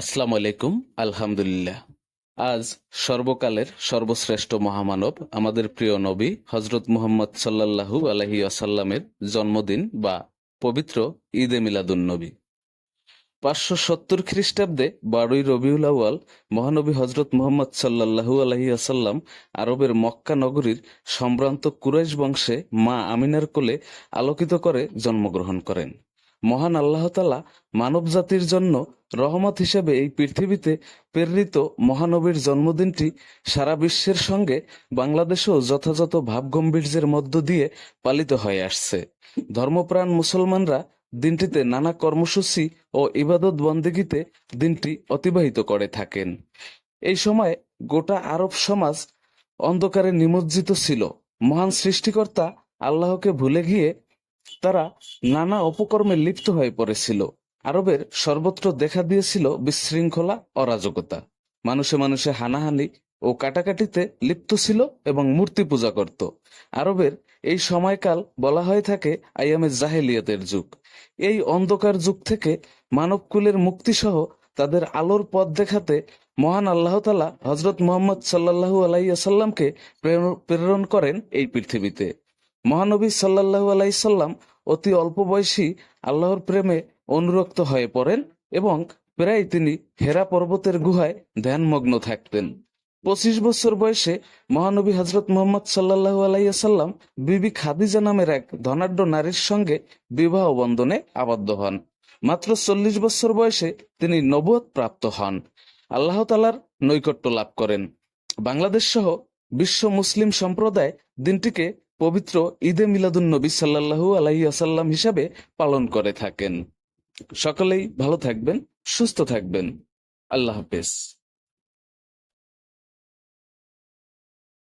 আসসালামু আলাইকুম, আলহামদুলিল্লাহ। আজ সর্বকালের সর্বশ্রেষ্ঠ মহামানব, আমাদের প্রিয় নবী হজরত মুহাম্মদ সাল্লাল্লাহু আলহি আসাল্লামের জন্মদিন বা পবিত্র ঈদে মিলাদুন নবী। পাঁচশো সত্তর খ্রিস্টাব্দে বারোই রবিউল আউয়াল মহানবী হজরত মোহাম্মদ সাল্লাল্লাহু আলহি আসাল্লাম আরবের মক্কা নগরীর সম্ভ্রান্ত কুরাইশ বংশে মা আমিনার কোলে আলোকিত করে জন্মগ্রহণ করেন। মহান আল্লাহ তালা মানব জাতির জন্য রহমত হিসেবে এই পৃথিবীতে প্রেরিত মহানবীর জন্মদিনটি সারা বিশ্বের সঙ্গে বাংলাদেশেও যথাযথ ভাবগম্ভীর্যের মধ্য দিয়ে পালিত হয়ে আসছে। ধর্মপ্রাণ মুসলমানরা দিনটিতে নানা কর্মসূচি ও ইবাদত বন্দেগীতে দিনটি অতিবাহিত করে থাকেন। এই সময় গোটা আরব সমাজ অন্ধকারে নিমজ্জিত ছিল। মহান সৃষ্টিকর্তা আল্লাহকে ভুলে গিয়ে তারা নানা অপকর্মে লিপ্ত হয়ে পড়েছিল। আরবের সর্বত্র দেখা দিয়েছিল বিশৃঙ্খলা, অরাজকতা। মানুষে মানুষে হানাহানি ও কাটাকাটিতে লিপ্ত ছিল এবং মূর্তি পূজা করত। আরবের এই সময়কাল বলা হয়ে থাকে আইয়ামে জাহেলিয়াতের যুগ। এই অন্ধকার যুগ থেকে মানবকুলের মুক্তিসহ তাদের আলোর পথ দেখাতে মহান আল্লাহ তালা হজরত মোহাম্মদ সাল্লাহু আলাইসাল্লামকে প্রেরণ করেন এই পৃথিবীতে। মহানবী সাল্লাহু আলাইসাল্লাম অতি অল্প বয়সী আল্লাহর প্রেমে অনুরক্ত হয়ে পড়েন এবং প্রায় তিনি হেরা পর্বতের গুহায় ধ্যানমগ্ন থাকতেন। পঁচিশ বছর বয়সে মহানবী হজরত মোহাম্মদ সাল্লাহু আলাইসাল্লাম বিবি খাদিজা নামের এক ধনাঢ্য নারীর সঙ্গে বিবাহ বন্ধনে আবদ্ধ হন। মাত্র চল্লিশ বছর বয়সে তিনি নবুয়ত প্রাপ্ত হন। আল্লাহ তালার নৈকট্য লাভ করেন। বাংলাদেশ সহ বিশ্ব মুসলিম সম্প্রদায় দিনটিকে পবিত্র ঈদে মিলাদুন নবী সাল্লাহু আলাহি আসাল্লাম হিসাবে পালন করে থাকেন। সকলেই ভালো থাকবেন, সুস্থ থাকবেন। আল্লাহ হাফেজ।